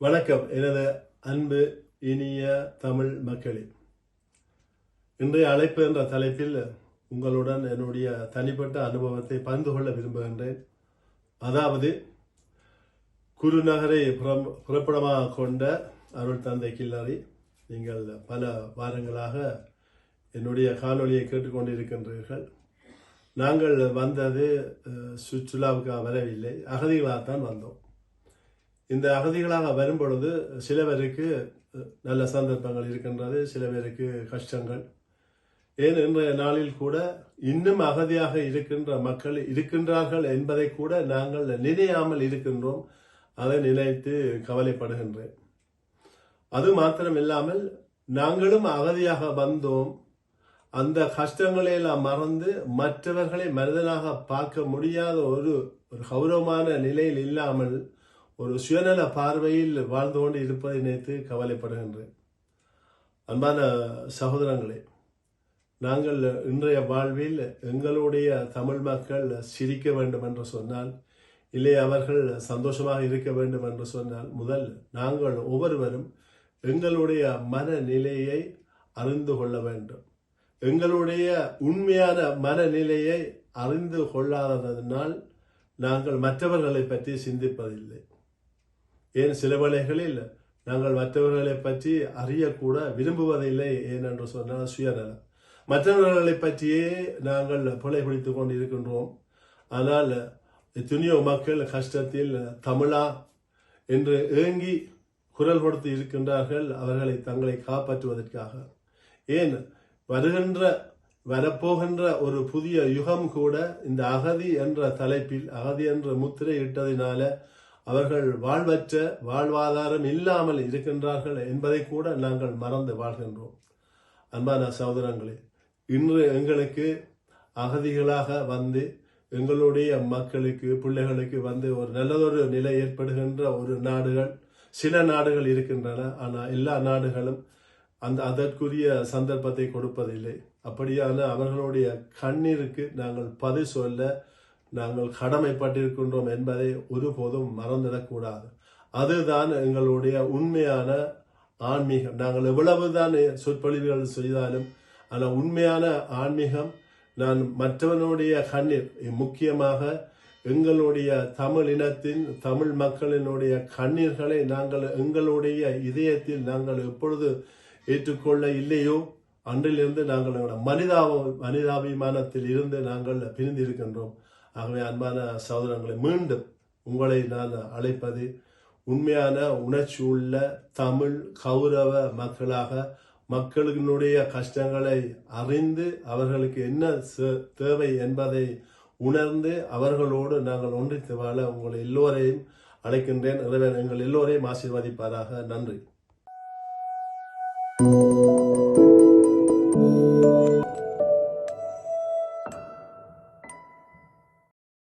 வணக்கம். எனது அன்பு இனிய தமிழ் மக்களே இன்றைய அழைப்பு என்ற தலைப்பில் உங்களுடன் என்னுடைய தனிப்பட்ட அனுபவத்தை பகிர்ந்து கொள்ள விரும்புகின்றேன். அதாவது குருநகரை புறம் புறப்படமாக கொண்ட அருள் தந்தை கில்லறை நீங்கள் பல வாரங்களாக என்னுடைய காணொளியை கேட்டுக்கொண்டிருக்கின்றீர்கள். நாங்கள் வந்தது சுற்றுலாவுக்காக வரவில்லை. அகதிகளாகத்தான் வந்தோம். இந்த அகதிகளாக வரும் பொழுது சில பேருக்கு நல்ல சந்தர்ப்பங்கள் இருக்கின்றது சில பேருக்கு கஷ்டங்கள். ஏன் இன்றைய நாளில் கூட இன்னும் அகதியாக இருக்கின்ற மக்கள் இருக்கின்றார்கள் என்பதை கூட நாங்கள் நினையாமல் இருக்கின்றோம். அதை நினைத்து கவலைப்படுகின்றேன். அது மாத்திரம் இல்லாமல் நாங்களும் அகதியாக வந்தோம். அந்த கஷ்டங்களை எல்லாம் மறந்து மற்றவர்களை மனிதனாக பார்க்க முடியாத ஒரு ஒரு கௌரவமான நிலையில் இல்லாமல் ஒரு சுயநல பார்வையில் வாழ்ந்து கொண்டு இருப்பதை நினைத்து கவலைப்படுகின்றேன். அன்பான சகோதரங்களே நாங்கள் இன்றைய வாழ்வில் எங்களுடைய தமிழ் மக்கள் சிரிக்க வேண்டும் என்று சொன்னால் இல்லை அவர்கள் சந்தோஷமாக இருக்க வேண்டும் என்று சொன்னால் முதல் நாங்கள் ஒவ்வொருவரும் எங்களுடைய மனநிலையை அறிந்து கொள்ள வேண்டும். எங்களுடைய உண்மையான மனநிலையை அறிந்து கொள்ளாததனால் நாங்கள் மற்றவர்களை பற்றி சிந்திப்பதில்லை. ஏன் சில வேளைகளில் நாங்கள் மற்றவர்களை பற்றி அறியக்கூட விரும்புவதில்லை ஏனென்று சொன்னால் சுயநலம். மற்றவர்களை பற்றியே நாங்கள் புலை பிடித்துக் கொண்டு இருக்கின்றோம் ஆனால் துணியோ மக்கள் கஷ்டத்தில் தமிழா என்று ஏங்கி குரல் கொடுத்து இருக்கின்றார்கள். அவர்களை தங்களை காப்பாற்றுவதற்காக. ஏன் வருகின்ற வரப்போகின்ற ஒரு புதிய யுகம் கூட இந்த அகதி என்ற தலைப்பில் அகதி என்ற முத்திரை இட்டதினால அவர்கள் வாழ்வற்ற வாழ்வாதாரம் இல்லாமல் இருக்கின்றார்கள் என்பதை கூட நாங்கள் மறந்து வாழ்கின்றோம். அன்பான சகோதரங்களே இன்று எங்களுக்கு அகதிகளாக வந்து எங்களுடைய மக்களுக்கு பிள்ளைகளுக்கு வந்து ஒரு நல்லதொரு நிலை ஏற்படுகின்ற ஒரு நாடுகள் சில நாடுகள் இருக்கின்றன. ஆனால் எல்லா நாடுகளும் அந்த அதற்குரிய சந்தர்ப்பத்தை கொடுப்பதில்லை. அப்படியான அவர்களுடைய கண்ணீருக்கு நாங்கள் பதில் சொல்ல நாங்கள் கடமைப்பட்டிருக்கின்றோம் என்பதை ஒருபோதும் மறந்துடக்கூடாது. அதுதான் எங்களுடைய உண்மையான ஆன்மீகம். நாங்கள் எவ்வளவுதான் சொற்பொழிவுகள் செய்தாலும் ஆனால் உண்மையான ஆன்மீகம் நான் மற்றவனுடைய கண்ணீர் முக்கியமாக எங்களுடைய தமிழ் இனத்தின் தமிழ் மக்களினுடைய கண்ணீர்களை நாங்கள் எங்களுடைய இதயத்தில் நாங்கள் எப்பொழுது ஏற்றுக்கொள்ள இல்லையோ அன்றிலிருந்து நாங்கள் எங்களோட மனிதாப மனிதாபிமானத்தில் இருந்து நாங்கள் பிரிந்து இருக்கின்றோம் ஆகவே அன்பான சகோதரங்களை மீண்டும் உங்களை நான் அழைப்பது உண்மையான உணர்ச்சி உள்ள தமிழ் கௌரவ மக்களாக மக்களினுடைய கஷ்டங்களை அறிந்து அவர்களுக்கு என்ன தேவை என்பதை உணர்ந்து அவர்களோடு நாங்கள் ஒன்றித்து வாழ உங்களை எல்லோரையும் அழைக்கின்றேன். இறைவன் எங்கள் எல்லோரையும் ஆசீர்வதிப்பாராக. நன்றி.